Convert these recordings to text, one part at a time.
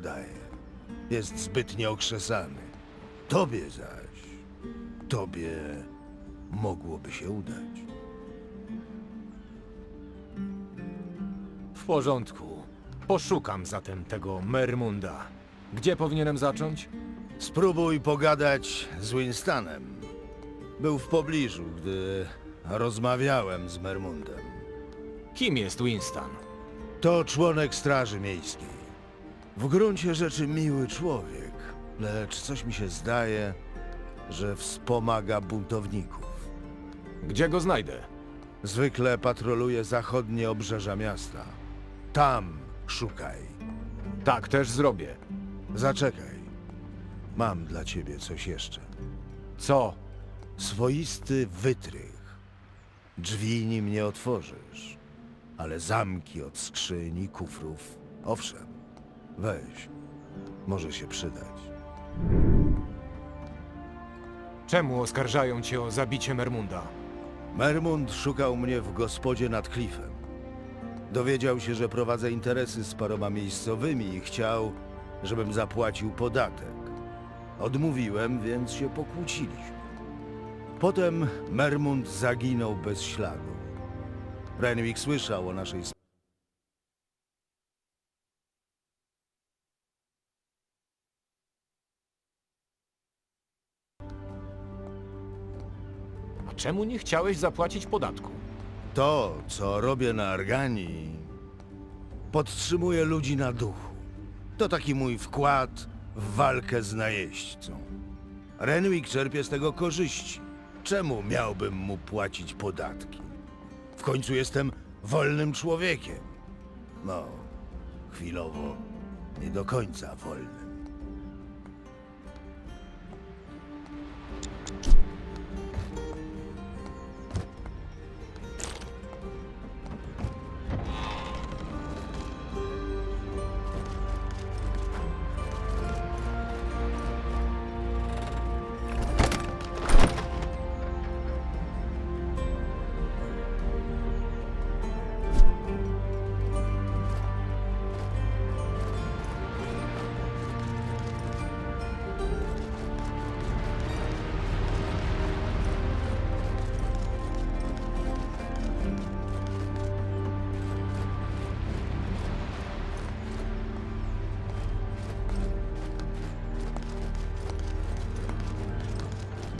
daje. Jest zbytnio okrzesany. Tobie zaś, tobie mogłoby się udać. W porządku. Poszukam zatem tego Mermunda. Gdzie powinienem zacząć? Spróbuj pogadać z Winstonem. Był w pobliżu, gdy rozmawiałem z Mermundem. Kim jest Winston? To członek Straży Miejskiej. W gruncie rzeczy miły człowiek, lecz coś mi się zdaje, że wspomaga buntowników. Gdzie go znajdę? Zwykle patroluje zachodnie obrzeża miasta. Tam szukaj. Tak też zrobię. Zaczekaj. Mam dla ciebie coś jeszcze. Co? Swoisty wytrych. Drzwi nim nie otworzysz, ale zamki od skrzyni, kufrów, owszem. Weź, może się przydać. Czemu oskarżają cię o zabicie Mermunda? Mermund szukał mnie w gospodzie nad klifem. Dowiedział się, że prowadzę interesy z paroma miejscowymi i chciał, żebym zapłacił podatek. Odmówiłem, więc się pokłóciliśmy. Potem Mermund zaginął bez śladu. Renwick słyszał o naszej sp- czemu nie chciałeś zapłacić podatku? To, co robię na Arganii, podtrzymuje ludzi na duchu. To taki mój wkład w walkę z najeźdźcą. Renwick czerpie z tego korzyści. Czemu miałbym mu płacić podatki? W końcu jestem wolnym człowiekiem. No, chwilowo nie do końca wolnym.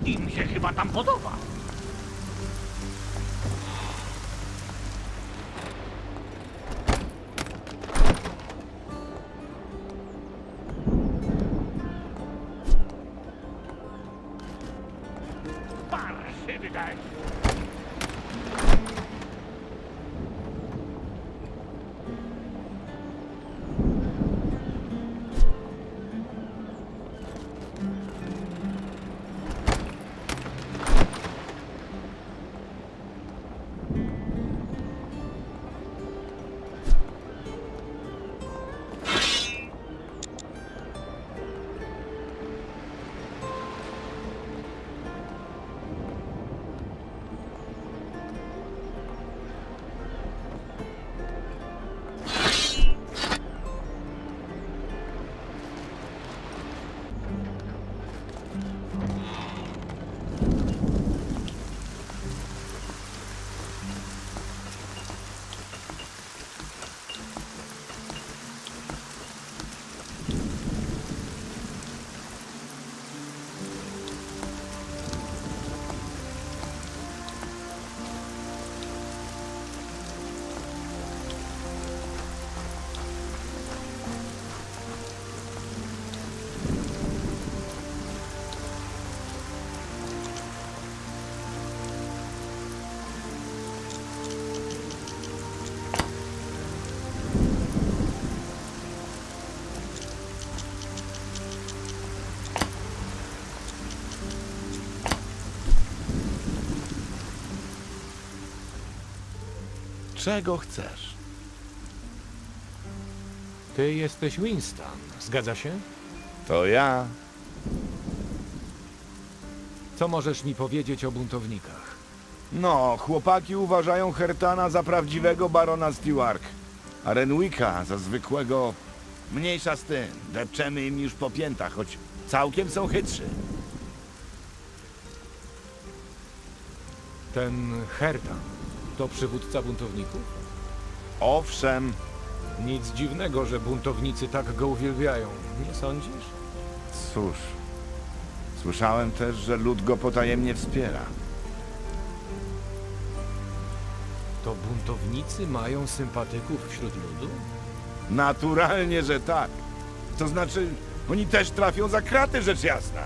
Im się chyba tam podoba. Parszywy. Czego chcesz? Ty jesteś Winston, zgadza się? To ja. Co możesz mi powiedzieć o buntownikach? No, chłopaki uważają Hertana za prawdziwego barona Stewart, a Renwicka za zwykłego Mniejsza z tym. Depczemy im już po piętach, choć całkiem są chytrzy. Ten Hertan to przywódca buntowników? Owszem, Nic dziwnego, że buntownicy tak go uwielbiają, nie sądzisz? cóż. Słyszałem też, że lud go potajemnie wspiera. To buntownicy mają sympatyków wśród ludu? Naturalnie, że tak. To znaczy, oni też trafią za kraty, rzecz jasna.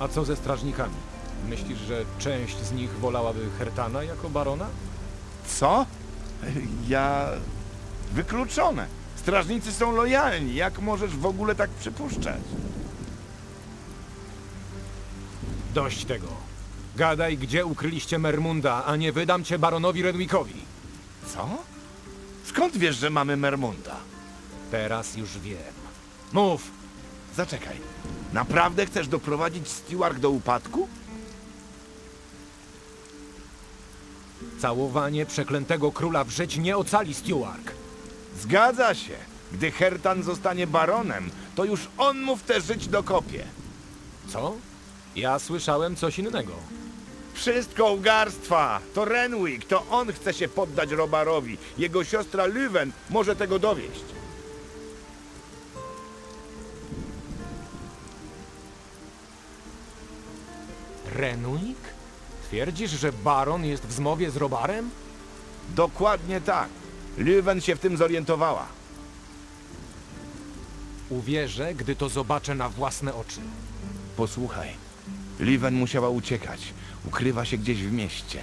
A co ze strażnikami? Myślisz, że część z nich wolałaby Hertana jako barona? Co? Ja... Wykluczone. Strażnicy są lojalni. Jak możesz w ogóle tak przypuszczać? Dość tego. Gadaj, gdzie ukryliście Mermunda, a nie wydam cię baronowi Redwickowi. Co? Skąd wiesz, że mamy Mermunda? Teraz już wiem. Mów! Zaczekaj. Naprawdę chcesz doprowadzić Stewart do upadku? Całowanie przeklętego króla w żyć nie ocali Stewart. Zgadza się. Gdy Hertan zostanie baronem, to już on mu w te żyć dokopie. Co? Ja słyszałem coś innego. Wszystko ugarstwa! To Renwick, to on chce się poddać Robarowi. Jego siostra Lüwen może tego dowieść. Renwick? Twierdzisz, że baron jest w zmowie z Robarem? Dokładnie tak. Lüwen się w tym zorientowała. Uwierzę, gdy to zobaczę na własne oczy. Posłuchaj. Liven musiała uciekać. Ukrywa się gdzieś w mieście.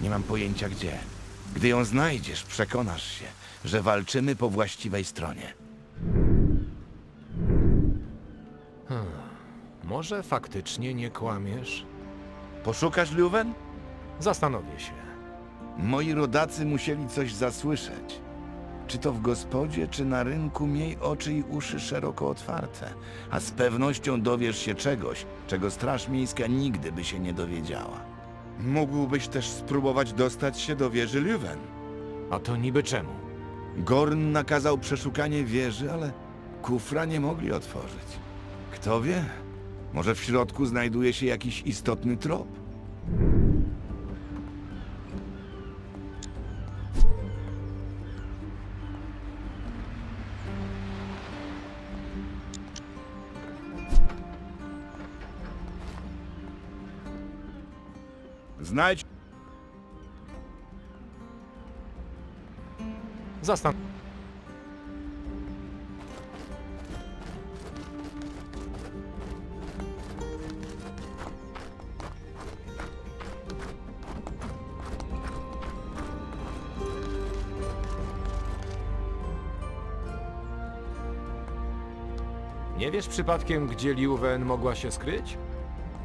Nie mam pojęcia gdzie. Gdy ją znajdziesz, przekonasz się, że walczymy po właściwej stronie. Może faktycznie nie kłamiesz? Poszukasz Liven? Zastanowię się. Moi rodacy musieli coś zasłyszeć. Czy to w gospodzie, czy na rynku, miej oczy i uszy szeroko otwarte. A z pewnością dowiesz się czegoś, czego Straż Miejska nigdy by się nie dowiedziała. Mógłbyś też spróbować dostać się do wieży Leuven. A to niby czemu? Gorn nakazał przeszukanie wieży, ale kufra nie mogli otworzyć. Kto wie? Może w środku znajduje się jakiś istotny trop. Znajdź Zastan... Nie wiesz przypadkiem, gdzie Liuwen mogła się skryć?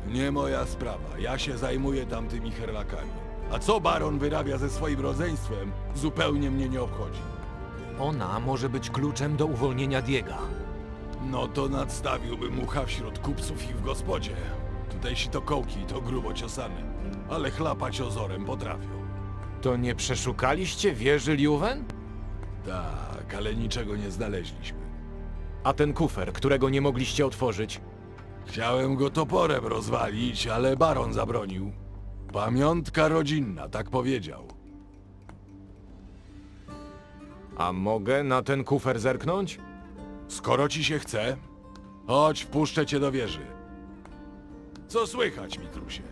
Nie moja sprawa. Ja się zajmuję tamtymi herlakami. A co baron wyrabia ze swoim rodzeństwem, zupełnie mnie nie obchodzi. Ona może być kluczem do uwolnienia Diega. No to nadstawiłbym ucha wśród kupców i w gospodzie. Tutejsi to kołki, to grubo ciosane. Ale chlapać ozorem potrafią. To nie przeszukaliście wieży Liuwen? Tak, ale niczego nie znaleźliśmy. A ten kufer, którego nie mogliście otworzyć? Chciałem go toporem rozwalić, ale baron zabronił. Pamiątka rodzinna, tak powiedział. A mogę na ten kufer zerknąć? Skoro ci się chce, chodź, wpuszczę cię do wieży. Co słychać, Mitrusie?